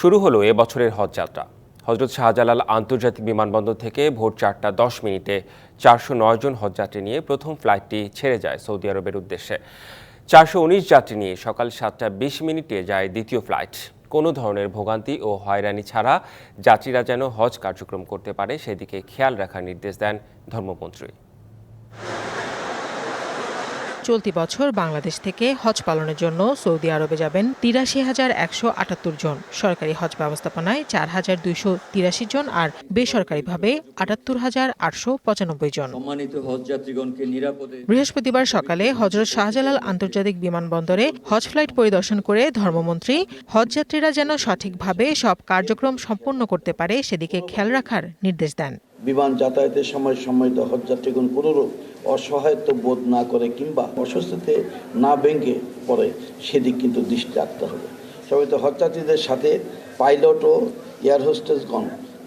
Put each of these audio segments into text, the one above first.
শুরু হলো এ বছরের হজ যাত্রা। হজরত শাহজালাল আন্তর্জাতিক বিমানবন্দর থেকে ভোর চারটা দশ মিনিটে চারশো নয় জন হজযাত্রী নিয়ে প্রথম ফ্লাইটটি ছেড়ে যায় সৌদি আরবের উদ্দেশ্যে। চারশো উনিশ যাত্রী নিয়ে সকাল সাতটা বিশ মিনিটে যায় দ্বিতীয় ফ্লাইট। কোনো ধরনের ভোগান্তি ও হয়রানি ছাড়া যাত্রীরা যেন হজ কার্যক্রম করতে পারে, সেদিকে খেয়াল রাখার নির্দেশ দেন ধর্মমন্ত্রী। চলতি বছর বাংলাদেশ থেকে হজ পালনের জন্য সৌদি আরবে যাবেন তিরাশি হাজার একশো আটাত্তর জন। সরকারি হজ ব্যবস্থাপনায় চার হাজার দুইশো তিরাশি জন আর বেসরকারিভাবে আটাত্তর হাজার আটশো পঁচানব্বই জন। বৃহস্পতিবার সকালে হজরত শাহজালাল আন্তর্জাতিক বিমানবন্দরে হজ ফ্লাইট পরিদর্শন করে ধর্মমন্ত্রী হজযাত্রীরা যেন সঠিকভাবে সব কার্যক্রম সম্পন্ন করতে পারে সেদিকে খেয়াল রাখার নির্দেশ দেন। বিমান যাতায়াতের সময় সম্মিলিত হজযাত্রীগণ কোনোরূপ অসহায়ত্ব বোধ না করে কিংবা অস্বস্তিতে না ভেঙে পড়ে সেদিক কিন্তু দৃষ্টি রাখতে হবে। সম্মিলিত হজযাত্রীদের সাথে পাইলট ও এয়ার হোস্টেসগণ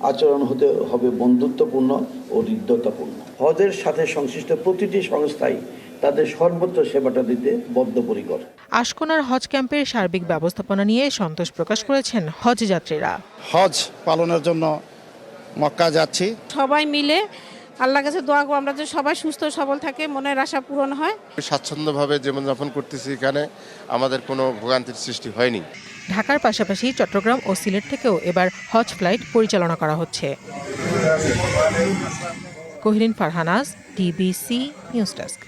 আচরণ হতে হবে বন্ধুত্বপূর্ণ ও হৃদ্যতাপূর্ণ। হজের সাথে সংশ্লিষ্ট প্রতিটি সংস্থাই তাদের সর্বোচ্চ সেবাটা দিতে বদ্ধপরিকর। আশকোনার হজ ক্যাম্পের সার্বিক ব্যবস্থাপনা নিয়ে সন্তোষ প্রকাশ করেছেন হজ যাত্রীরা। হজ পালনের জন্য মক্কা যাচ্ছি। সবাই মিলে আল্লাহর কাছে দোয়া করব আমরা যে সবাই সুস্থ সবল থাকে মনের আশা পূরণ হয়। স্বাচ্ছন্দ্যভাবে জীবনযাপন করতেছি এখানে আমাদের কোনো ভোগান্তির সৃষ্টি হয়নি। ঢাকার পাশাপাশি চট্টগ্রাম ও সিলেট থেকেও এবার হজ ফ্লাইট পরিচালনা করা হচ্ছে। Kohirin Farhanaz DBC news desk.